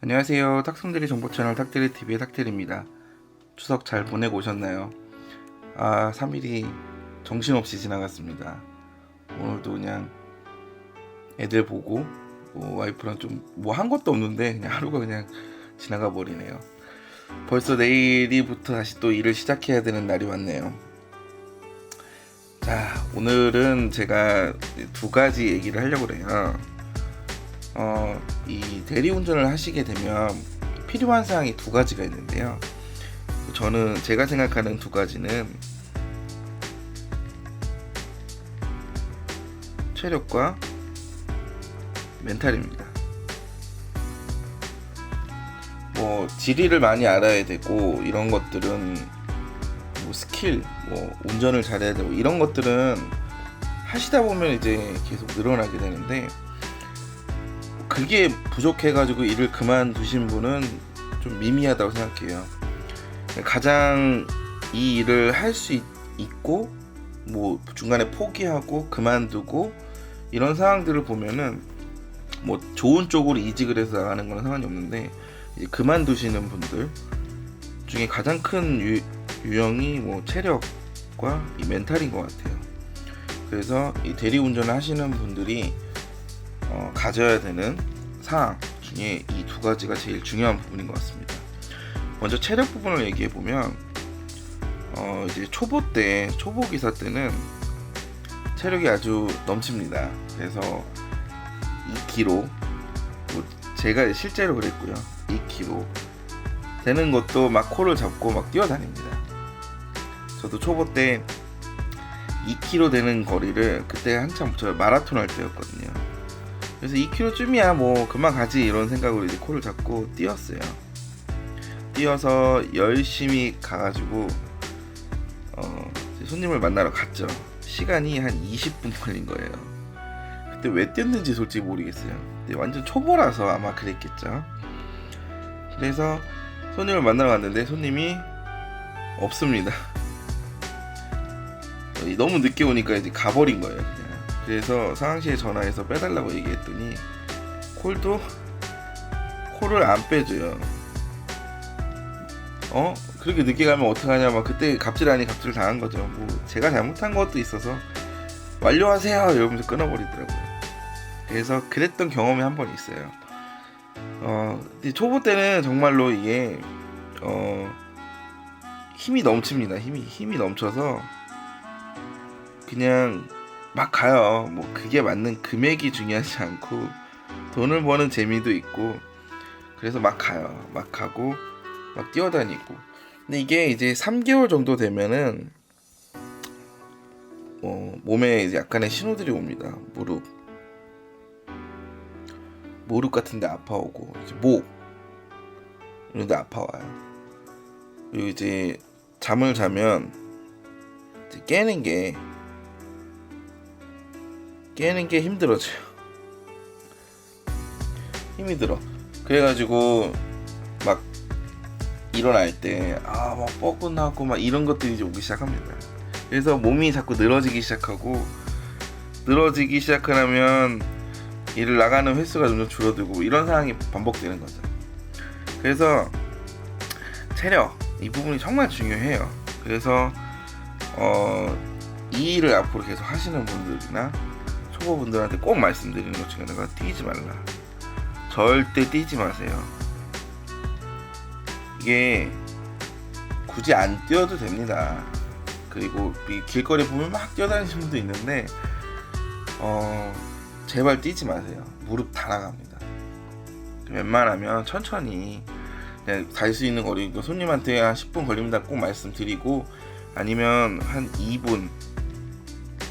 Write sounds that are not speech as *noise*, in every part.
안녕하세요. 탁성들이 정보 채널 탁들이 TV의 탁들입니다. 추석 잘 보내고 오셨나요? 아, 3일이 정신없이 지나갔습니다. 오늘도 그냥 애들 보고 뭐 와이프랑 좀 뭐 한 것도 없는데 그냥 하루가 그냥 지나가 버리네요. 벌써 내일이부터 다시 또 일을 시작해야 되는 날이 왔네요. 자, 오늘은 제가 두 가지 얘기를 하려고 해요. 어, 이 대리운전을 하시게 되면 필요한 사항이 두 가지가 있는데요. 저는 제가 생각하는 두 가지는 체력과 멘탈입니다. 뭐 지리를 많이 알아야 되고 이런 것들은 뭐 스킬, 뭐 운전을 잘해야 되고 이런 것들은 하시다 보면 이제 계속 늘어나게 되는데 그게 부족해가지고 일을 그만두신 분은 좀 미미하다고 생각해요. 가장 이 일을 할 수 있고 뭐 중간에 포기하고 그만두고 이런 상황들을 보면은 뭐 좋은 쪽으로 이직을 해서 나가는 거는 상관이 없는데 그만두시는 분들 중에 가장 큰 유, 유형이 뭐 체력과 이 멘탈인 것 같아요. 그래서 이 대리운전을 하시는 분들이 어, 가져야 되는 사항 중에 이 두 가지가 제일 중요한 부분인 것 같습니다. 먼저 체력 부분을 얘기해 보면 어, 이제 초보 때 초보 기사 때는 체력이 아주 넘칩니다. 그래서 2kg 뭐 제가 실제로 그랬고요. 2kg 되는 것도 막 코를 잡고 막 뛰어다닙니다. 저도 초보 때 2kg 되는 거리를 그때 한참 저 마라톤 할 때였거든요. 그래서 2km쯤이야 뭐 그만 가지 이런 생각으로 이제 코를 잡고 뛰었어요. 뛰어서 열심히 가가지고 어, 손님을 만나러 갔죠. 시간이 한 20분 걸린 거예요. 그때 왜 뛰었는지 솔직히 모르겠어요. 완전 초보라서 아마 그랬겠죠. 그래서 손님을 만나러 갔는데 손님이 없습니다. 너무 늦게 오니까 이제 가버린 거예요. 그래서 상황실에 전화해서 빼달라고 얘기했더니 콜도 콜을 안 빼줘요. 어? 그렇게 늦게 가면 어떡하냐 막 그때 갑질 아닌 갑질 당한 거죠. 뭐 제가 잘못한 것도 있어서 완료하세요 이러면서 끊어버리더라고요. 그래서 그랬던 경험이 한 번 있어요. 어, 초보 때는 정말로 이게 어 힘이 넘칩니다. 힘이 힘이 넘쳐서 그냥 막 가요. 뭐 그게 맞는 금액이 중요하지 않고 돈을 버는 재미도 있고 그래서 막 가요. 막 가고 막 뛰어다니고. 근데 이게 이제 3개월 정도 되면은 어, 몸에 이제 약간의 신호들이 옵니다. 무릎, 무릎 같은데 아파오고 목 이런데 아파와요. 그리고 이제 잠을 자면 이제 깨는 게 깨는 게 힘들어져요. 힘이 들어. 그래가지고 막 일어날 때 아 막 뻐근하고 막 이런 것들이 이제 오기 시작합니다. 그래서 몸이 자꾸 늘어지기 시작하고 늘어지기 시작하면 일을 나가는 횟수가 점점 줄어들고 이런 상황이 반복되는 거죠. 그래서 체력 이 부분이 정말 중요해요. 그래서 어, 이 일을 앞으로 계속 하시는 분들이나 초보분들한테 꼭 말씀드리는 것 중에 하나가 뛰지 말라. 절대 뛰지 마세요. 이게 굳이 안 뛰어도 됩니다. 그리고 이 길거리 보면 막 뛰어다니시는 분도 있는데 어 제발 뛰지 마세요. 무릎 다 나갑니다. 웬만하면 천천히 그냥 갈수 있는 거리 그 손님한테 한 10분 걸립니다. 꼭 말씀드리고 아니면 한 2분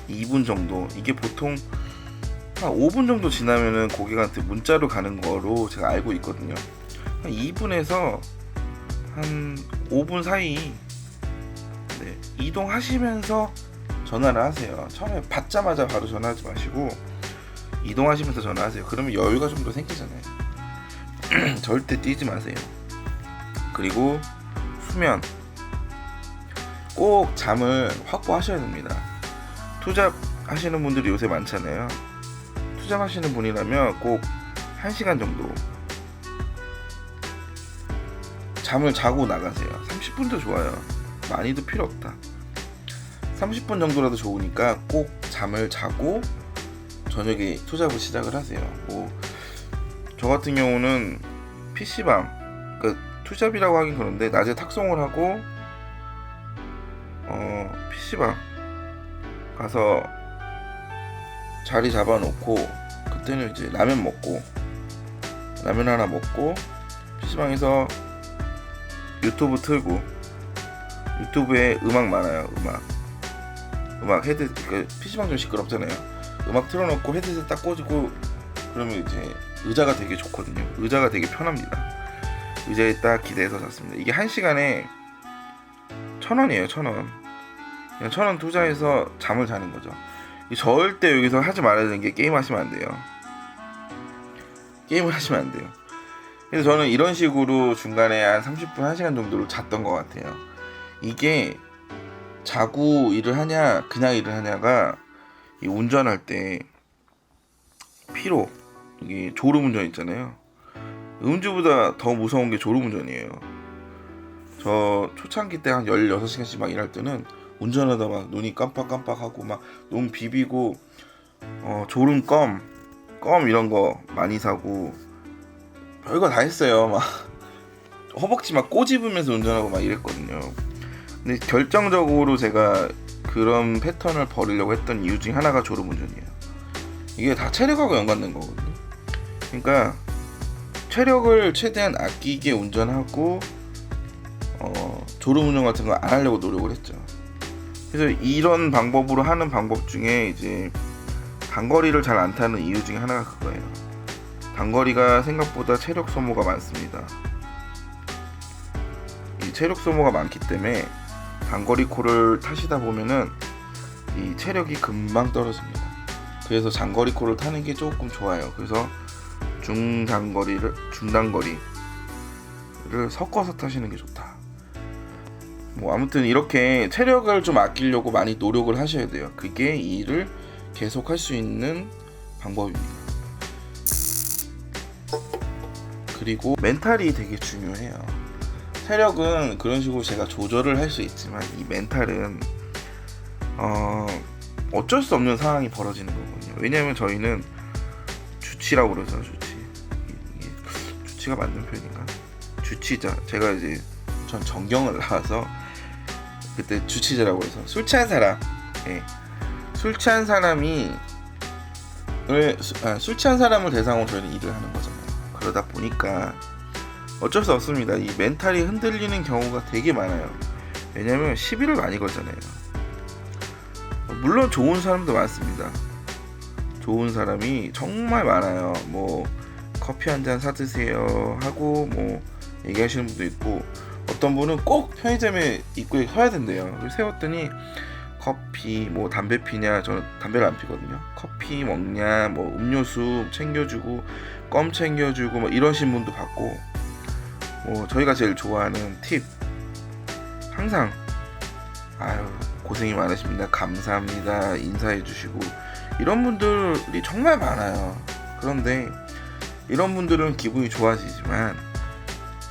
2분 정도 이게 보통 한 5분 정도 지나면은 고객한테 문자로 가는 거로 제가 알고 있거든요. 한 2분에서 한 5분 사이 네, 이동하시면서 전화를 하세요. 처음에 받자마자 바로 전화하지 마시고 이동하시면서 전화하세요. 그러면 여유가 좀 더 생기잖아요. *clears throat* 절대 뛰지 마세요. 그리고 수면 꼭 잠을 확보하셔야 됩니다. 투잡 하시는 분들이 요새 많잖아요. 투잡하시는 분이라면 꼭 1시간 정도 잠을 자고 나가세요. 30분도 좋아요. 많이도 필요 없다. 30분 정도라도 좋으니까 꼭 잠을 자고 저녁에 투잡을 시작을 하세요. 뭐 저 같은 경우는 PC방 그 투잡이라고 하긴 그런데 낮에 탁송을 하고 어 PC방 가서 자리 잡아놓고 그때는 이제 라면 먹고 라면 하나 먹고 PC방에서 유튜브 틀고 유튜브에 음악 많아요 음악. 음악 헤드 그 PC방 좀 시끄럽잖아요. 음악 틀어놓고 헤드셋 딱 꽂고 그러면 이제 의자가 되게 좋거든요. 의자가 되게 편합니다. 의자에 딱 기대서 잤습니다. 이게 한 시간에 천 원이에요 천 원. 그냥 천 원 투자해서 잠을 자는 거죠. 이 절대 여기서 하지 말아야 되는 게 게임 하시면 안 돼요. 게임을 하시면 안 돼요. 그래서 저는 이런 식으로 중간에 한 30분 1시간 정도를 잤던 것 같아요. 이게 자고 일을 하냐 그냥 일을 하냐가 이 운전할 때 피로 이게 졸음 운전 있잖아요. 음주보다 더 무서운 게 졸음 운전이에요. 저 초창기 때 한 16시간씩 막 일할 때는 운전하다 막 눈이 깜빡깜빡하고 막 눈 비비고 어, 졸음 껌 껌 이런 거 많이 사고 별거 다 했어요. 막 *laughs* 허벅지 막 꼬집으면서 운전하고 막 이랬거든요. 근데 결정적으로 제가 그런 패턴을 버리려고 했던 이유 중에 하나가 졸음 운전이에요. 이게 다 체력하고 연관된 거거든요. 그러니까 체력을 최대한 아끼게 운전하고 어, 졸음 운전 같은 거 안 하려고 노력을 했죠 그래서 이런 방법으로 하는 방법 중에 이제 단거리를 잘 안 타는 이유 중에 하나가 그거예요 단거리가 생각보다 체력 소모가 많습니다 이 체력 소모가 많기 때문에 단거리 코를 타시다 보면은 이 체력이 금방 떨어집니다. 그래서 장거리 코를 타는 게 조금 좋아요. 그래서 중장거리를 중단거리를 섞어서 타시는 게 좋다. 뭐 아무튼 이렇게 체력을 좀 아끼려고 많이 노력을 하셔야 돼요. 그게 이 일을 계속 할 수 있는 방법입니다. 그리고 멘탈이 되게 중요해요. 체력은 그런 식으로 제가 조절을 할 수 있지만 이 멘탈은 어 어쩔 수 없는 상황이 벌어지는 거거든요. 왜냐하면 저희는 주치라고 그러죠 주치. 주치가 맞는 표현인가? 주치자. 제가 이제 전 전경을 *laughs* 나와서 그때 주치자라고 해서 술 취한 사람, 예. 술 취한 사람이 아, 술 취한 사람을 대상으로 저희는 일을 하는 거잖아요. 그러다 보니까 어쩔 수 없습니다. 이 멘탈이 흔들리는 경우가 되게 많아요. 왜냐면 시비를 많이 걸잖아요. 물론 좋은 사람도 많습니다. 좋은 사람이 정말 많아요. 뭐 커피 한 잔 사드세요 하고 뭐 얘기하시는 분도 있고 어떤 분은 꼭 편의점에 입구에 서야 된대요. 세웠더니 커피 뭐 담배 피냐 저는 담배를 안 피거든요. 커피 먹냐 뭐 음료수 챙겨주고 껌 챙겨주고 뭐 이러신 분도 봤고 뭐 저희가 제일 좋아하는 팁. 항상 아유 고생이 많으십니다. 감사합니다. 인사해 주시고. 이런 분들이 정말 많아요. 그런데 이런 분들은 기분이 좋아지지만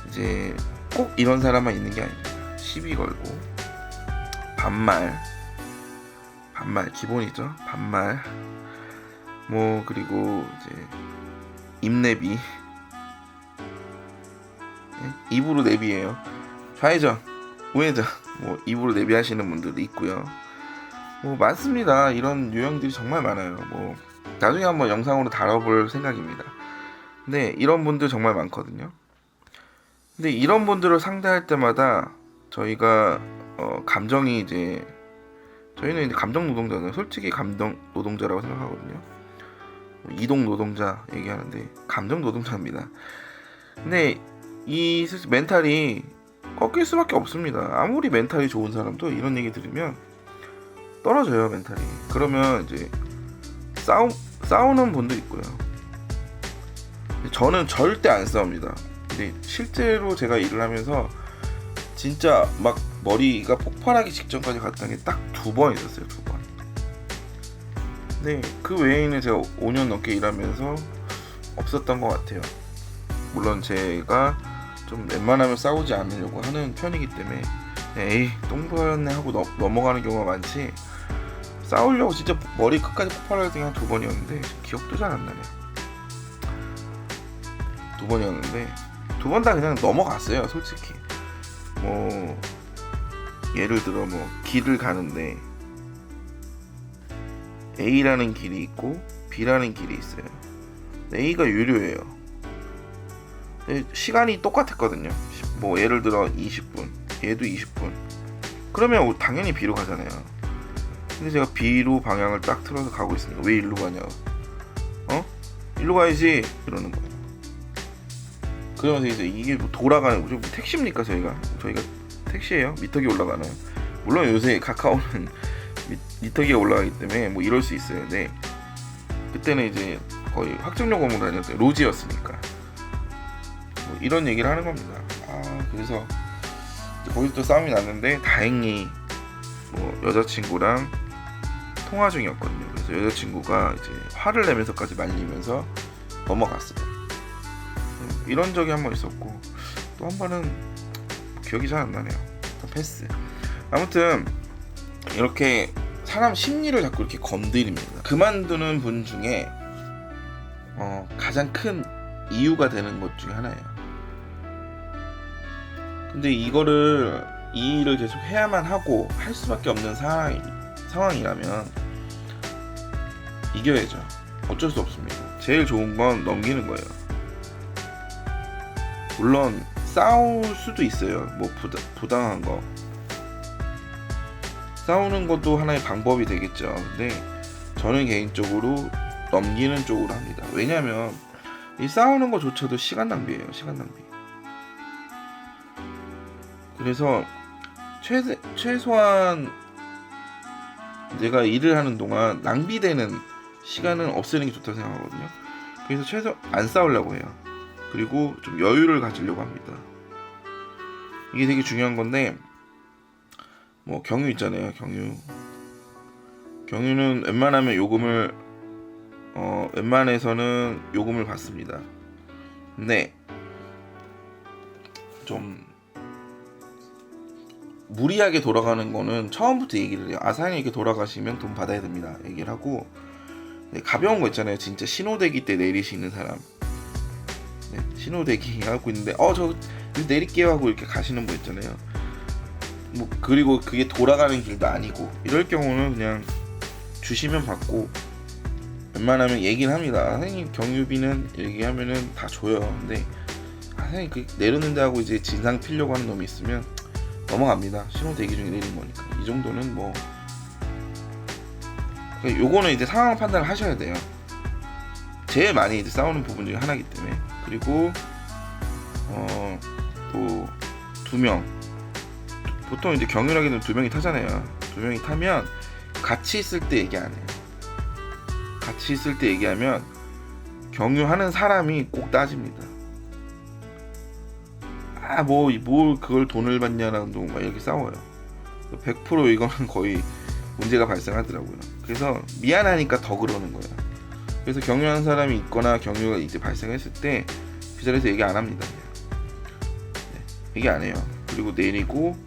이제 꼭 이런 사람만 있는 게 아닙니다 시비 걸고 반말 반말 기본이죠 반말 뭐 그리고 이제 입내비 예? 입으로 내비예요. 좌회전, 우회전, 뭐 입으로 내비하시는 분들도 있고요. 뭐 많습니다. 이런 유형들이 정말 많아요. 뭐 나중에 한번 영상으로 다뤄볼 생각입니다. 근데 이런 분들 정말 많거든요. 근데 이런 분들을 상대할 때마다 저희가 어, 감정이 이제 저희는 이제 감정 노동자는 솔직히 감정 노동자라고 생각하거든요. 뭐 이동 노동자 얘기하는데 감정 노동자입니다. 근데 이 스- 멘탈이 꺾일 수밖에 없습니다. 아무리 멘탈이 좋은 사람도 이런 얘기 들으면 떨어져요 멘탈이. 그러면 이제 싸우 싸우는 분도 있고요. 저는 절대 안 싸웁니다. 실제로 제가 일을 하면서 진짜 막 머리가 폭발하기 직전까지 갔던 게 딱 두 번 있었어요 두 번. 근데 그 외에는 제가 5년 넘게 일하면서 없었던 것 같아요. 물론 제가 좀 웬만하면 싸우지 않으려고 하는 편이기 때문에 그냥 에이 똥보였네 하고 넘, 넘어가는 경우가 많지 싸우려고 진짜 머리 끝까지 폭발할 때한 두 번이었는데 기억도 잘 안 나네 두 번이었는데 두 번 다 그냥 넘어갔어요 솔직히. 뭐 예를 들어 뭐 길을 가는데 A라는 길이 있고 B라는 길이 있어요. A가 유료예요. 시간이 똑같았거든요. 뭐 예를 들어 20분 얘도 20분. 그러면 당연히 B로 가잖아요. 근데 제가 B로 방향을 딱 틀어서 가고 있습니다. 왜 일로 가냐 어? 일로 가야지! 이러는 거예요 그러면서 이제 이게 뭐 돌아가는 거죠 뭐 택시입니까 저희가? 저희가 택시예요. 미터기 올라가나요 물론 요새 카카오는 *laughs* 미, 미터기가 올라가기 때문에 뭐 이럴 수 있어요. 근데 그때는 이제 거의 확정요금으로 다녔어요. 로지였으니까. 뭐 이런 얘기를 하는 겁니다. 아 그래서 거기서 또 싸움이 났는데 다행히 뭐 여자친구랑 통화 중이었거든요. 그래서 여자친구가 이제 화를 내면서까지 말리면서 넘어갔어요. 음, 이런 적이 한 번 있었고 또 한 번은 기억이 잘 안 나네요 패스 아무튼 이렇게 사람 심리를 자꾸 이렇게 건드립니다. 그만두는 분 중에 어, 가장 큰 이유가 되는 것 중에 하나예요. 근데 이거를 이 일을 계속 해야만 하고 할 수밖에 없는 상황이, 상황이라면 이겨야죠. 어쩔 수 없습니다. 제일 좋은 건 넘기는 거예요. 물론 싸울 수도 있어요. 뭐 부다, 부당한 거. 싸우는 것도 하나의 방법이 되겠죠. 근데 저는 개인적으로 넘기는 쪽으로 합니다. 왜냐면 이 싸우는 것조차도 시간 낭비예요. 시간 낭비. 그래서 최대, 최소한 내가 일을 하는 동안 낭비되는 시간은 없애는 게 좋다고 생각하거든요. 그래서 최소 안 싸우려고 해요. 그리고 좀 여유를 가지려고 합니다. 이게 되게 중요한 건데 뭐 경유 있잖아요 경유. 경유는 웬만하면 요금을 어 웬만해서는 요금을 받습니다. 근데 좀 무리하게 돌아가는 거는 처음부터 얘기를 해요. 아사히 이렇게 돌아가시면 돈 받아야 됩니다. 얘기를 하고 네, 가벼운 거 있잖아요. 진짜 신호대기 때 내리시는 사람. 네, 신호 대기 하고 있는데 어 저 내릴게요 하고 이렇게 가시는 분 있잖아요 뭐 그리고 그게 돌아가는 길도 아니고 이럴 경우는 그냥 주시면 받고 웬만하면 얘기는 합니다. 아, 선생님 경유비는 얘기하면은 다 줘요. 근데 아, 선생님 그 내렸는데 하고 이제 진상 피려고 하는 놈이 있으면 넘어갑니다. 신호 대기 중에 내린 거니까 이 정도는 뭐 그러니까 요거는 이제 상황 판단을 하셔야 돼요. 제일 많이 이제 싸우는 부분 중에 하나이기 때문에 그리고 어 또 두 명 보통 이제 경유라기는 두 명이 타잖아요. 두 명이 타면 같이 있을 때 얘기 안 해요. 같이 있을 때 얘기하면 경유하는 사람이 꼭 따집니다. 아, 뭐, 뭘 그걸 돈을 받냐라는 동막 이렇게 싸워요. 100% 이거는 거의 문제가 발생하더라고요. 그래서 미안하니까 더 그러는 거예요. 그래서 경유하는 사람이 있거나 경유가 이제 발생했을 때 그 자리에서 얘기 안 합니다. 네, 얘기 안 해요. 그리고 내리고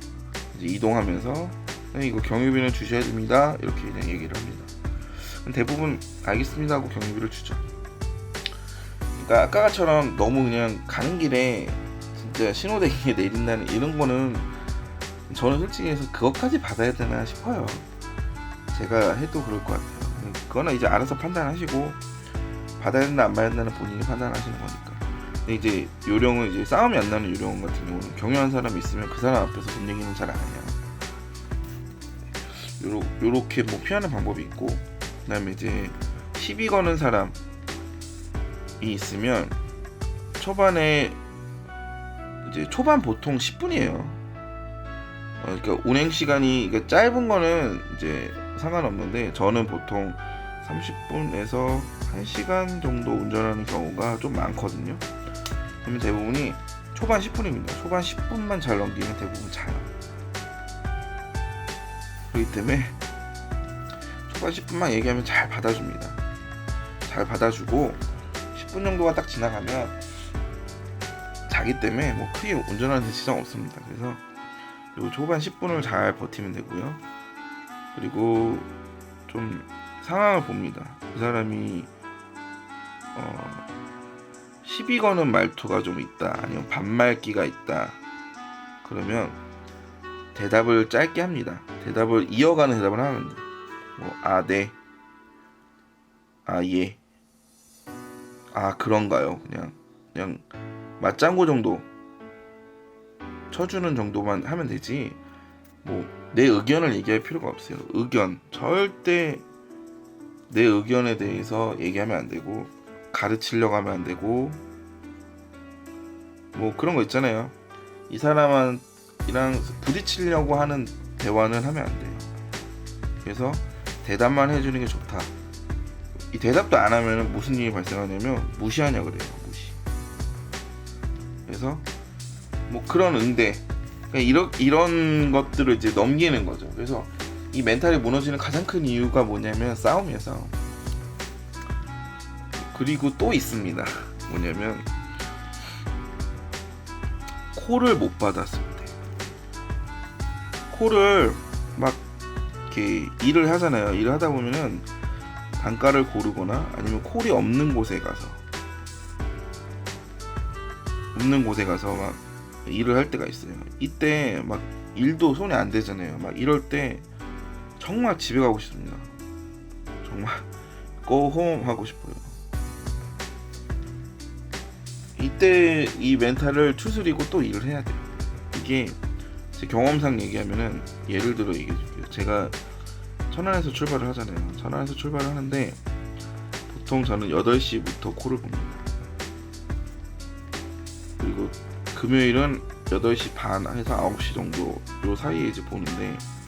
이동하면서 네, 이거 경유비는 주셔야 됩니다. 이렇게 그냥 얘기를 합니다. 대부분 알겠습니다 하고 경유비를 주죠. 그러니까 아까처럼 너무 그냥 가는 길에 진짜 신호대기에 내린다는 이런 거는 저는 솔직히 해서 그것까지 받아야 되나 싶어요. 제가 해도 그럴 것 같아요. 그거는 이제 알아서 판단하시고 받아야 된다 안 받아야 된다는 본인이 판단하시는 거니까. 근데 이제 요령은 이제 싸움이 안 나는 요령 같은 경우는 경유한 사람이 있으면 그 사람 앞에서 돈 얘기는 잘 안 해요. 요러, 요렇게 뭐 피하는 방법이 있고 그다음에 이제 시비 거는 사람이 있으면 초반에 이제 초반 보통 10분이에요. 어, 그러니까 운행 시간이 그러니까 짧은 거는 이제 상관없는데 저는 보통 30분에서 1시간 정도 운전하는 경우가 좀 많거든요. 그러면 대부분이 초반 10분입니다. 초반 10분만 잘 넘기면 대부분 자요. 그렇기 때문에 초반 10분만 얘기하면 잘 받아줍니다. 잘 받아주고 10분 정도가 딱 지나가면 자기 때문에 뭐 크게 운전하는 데 지장 없습니다. 그래서 그리고 초반 10분을 잘 버티면 되고요. 그리고 좀 상황을 봅니다. 그 사람이 어 시비 거는 말투가 좀 있다. 아니면 반말기가 있다. 그러면 대답을 짧게 합니다. 대답을 이어가는 대답을 돼. 뭐, 아, 네. 아, 예. 아, 그런가요? 그냥, 그냥, 맞장구 정도 쳐주는 정도만 하면 되지. 뭐, 내 의견을 얘기할 필요가 없어요. 의견. 절대 내 의견에 대해서 얘기하면 안 되고, 가르치려고 하면 안 되고, 뭐 그런 거 있잖아요. 이 사람이랑 부딪히려고 하는 대화는 하면 안 돼요. 그래서 대답만 해주는 게 좋다. 이 대답도 안 하면 무슨 일이 발생하냐면 무시하냐 그래요. 무시. 그래서 뭐 그런 응대, 그러니까 이런 이런 것들을 이제 넘기는 거죠. 그래서 이 멘탈이 무너지는 가장 큰 이유가 뭐냐면 싸움이에요. 싸움. 그리고 또 있습니다. 뭐냐면 콜을 못때 콜을 막 이렇게 일을 하잖아요. 일을 하다 보면은 단가를 고르거나 아니면 콜이 없는 곳에 가서 없는 곳에 가서 막 일을 할 때가 있어요. 이때 막 일도 손에 안 대잖아요. 막 이럴 때 정말 집에 가고 싶습니다. 정말 고홈 하고 싶어요. 이때 이 멘탈을 추스리고 또 일을 해야 돼요. 이게 제 경험상 얘기하면은 예를 들어 얘기해 줄게요. 제가 천안에서 출발을 하잖아요. 천안에서 출발을 하는데 보통 저는 8시부터 콜을 봅니다. 그리고 금요일은 8시 반 해서 9시 정도 요 사이에 이제 보는데 어,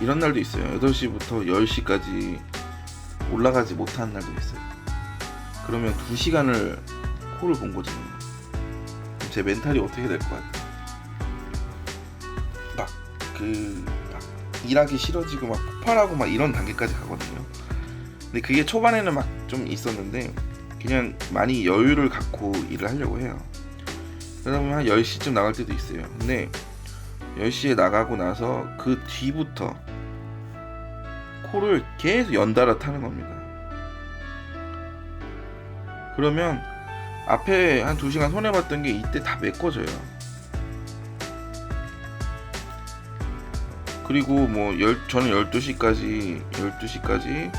이런 날도 있어요. 8시부터 10시까지 올라가지 못한 날도 있어요. 그러면 2시간을 콜을 본 거잖아요. 제 멘탈이 어떻게 될 것 같아요? 막, 그, 막, 일하기 싫어지고 막 폭발하고 막 이런 단계까지 가거든요. 근데 그게 초반에는 막 좀 있었는데, 그냥 많이 여유를 갖고 일을 하려고 해요. 그러다 보면 한 10시쯤 나갈 때도 있어요. 근데 10시에 나가고 나서 그 뒤부터 콜을 계속 연달아 타는 겁니다. 그러면 앞에 한 2시간 손해봤던 게 이때 다 메꿔져요. 그리고 뭐 열, 저는 12시까지 12시까지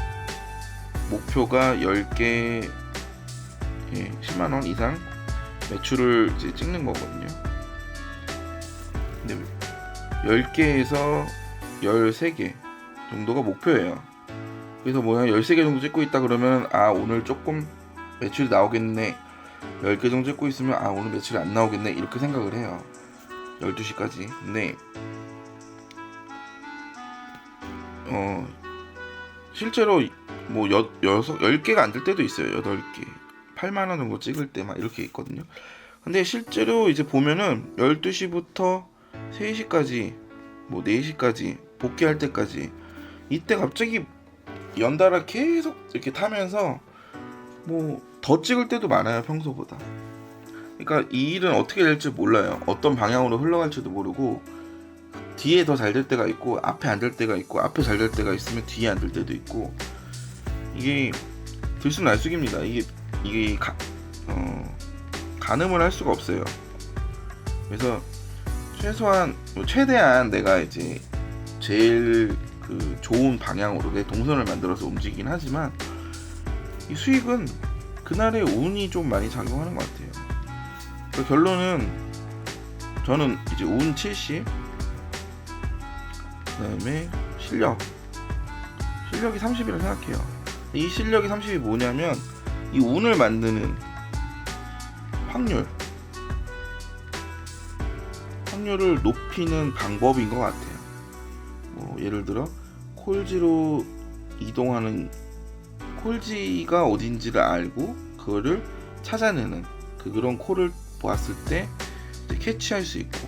목표가 10개 예, 10만 원 이상 매출을 찍는 거거든요. 근데 10개에서 13개 정도가 목표예요. 그래서 뭐한 13개 정도 찍고 있다 그러면 아 오늘 조금 매출이 나오겠네. 10개 정도 찍고 있으면 아 오늘 매출이 안 나오겠네. 이렇게 생각을 해요. 12시까지. 근데 어 실제로 뭐 여, 여섯, 10개가 안 될 때도 있어요. 8개. 8만원 정도 찍을 때 막 이렇게 있거든요. 근데 실제로 이제 보면은 12시부터 3시까지 뭐 4시까지 복귀할 때까지 이때 갑자기 연달아 계속 이렇게 타면서 뭐 더 찍을 때도 많아요 평소보다. 그러니까 이 일은 어떻게 될지 몰라요. 어떤 방향으로 흘러갈지도 모르고 뒤에 더 잘 될 때가 있고 앞에 안 될 때가 있고 앞에 잘 될 때가 있으면 뒤에 안 될 때도 있고 이게 들쑥날쑥입니다. 이게 이게 가, 어, 가늠을 할 수가 없어요. 그래서 최소한 뭐 최대한 내가 이제 제일 그 좋은 방향으로 내 동선을 만들어서 움직이긴 하지만 이 수익은 그날의 운이 좀 많이 작용하는 것 같아요. 그 결론은 저는 이제 운 70, 그다음에 실력, 실력이 30이라고 생각해요. 이 실력이 30이 뭐냐면 이 운을 만드는 확률, 확률을 높이는 방법인 것 같아요. 뭐 예를 들어 콜지로 이동하는 콜지가 어딘지를 알고 그거를 찾아내는 그 그런 콜을 보았을 때 캐치할 수 있고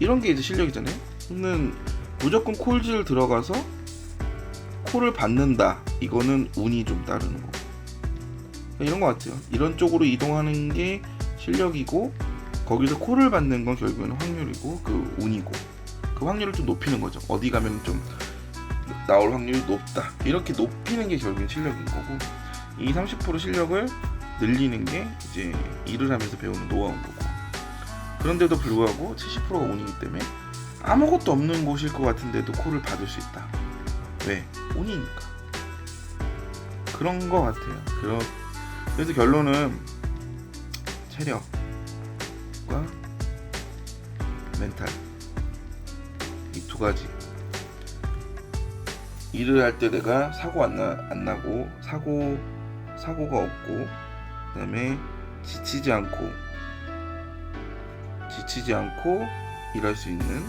이런 게 이제 실력이잖아요. 저는 무조건 콜지를 들어가서 콜을 받는다. 이거는 운이 좀 따르는 거. 이런 것 같아요. 이런 쪽으로 이동하는 게 실력이고 거기서 콜을 받는 건 결국에는 확률이고 그 운이고 그 확률을 좀 높이는 거죠. 어디 가면 좀 나올 확률이 높다. 이렇게 높이는 게 결국엔 실력인 거고 이 30% 실력을 늘리는 게 이제 일을 하면서 배우는 노하우인 거고 그런데도 불구하고 70%가 운이기 때문에 아무것도 없는 곳일 것 같은데도 콜을 받을 수 있다. 왜? 운이니까. 그런 것 같아요. 그래서 결론은 체력 과 멘탈 이 두 가지. 일을 할 때 내가 사고 안, 나, 안 나고 사고 사고가 없고 그다음에 지치지 않고 지치지 않고 일할 수 있는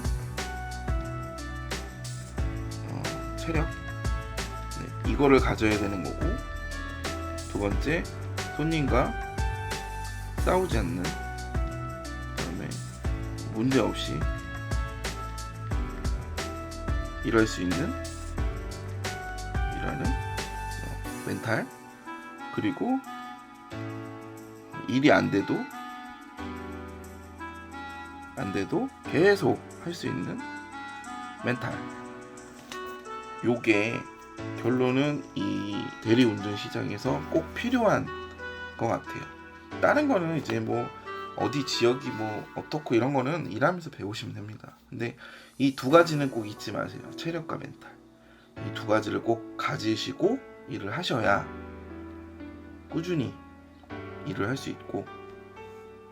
어, 체력? 네, 이거를 가져야 되는 거고 두 번째 손님과 싸우지 않는 문제 없이 일할 수 있는 일하는 어, 멘탈 그리고 일이 안 돼도 안 돼도 계속 할 수 있는 멘탈 요게 결론은 이 대리운전 시장에서 꼭 필요한 것 같아요. 다른 거는 이제 뭐 어디 지역이 뭐 어떻고 이런 거는 일하면서 배우시면 됩니다. 근데 이 두 가지는 꼭 잊지 마세요. 체력과 멘탈. 이 두 가지를 꼭 가지시고 일을 하셔야 꾸준히 일을 할 수 있고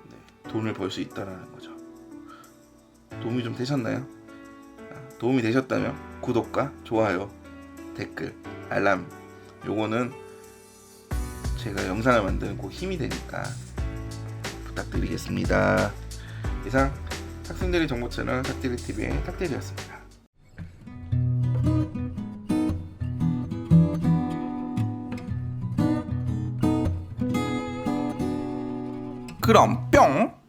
네, 돈을 벌 수 있다라는 거죠. 도움이 좀 되셨나요? 아, 도움이 되셨다면 구독과 좋아요, 댓글, 알람 요거는 제가 영상을 만드는 꼭 힘이 되니까 부탁드리겠습니다. 이상 학생들의 정보 채널 탁대리 TV의 탁대리였습니다. 그럼 뿅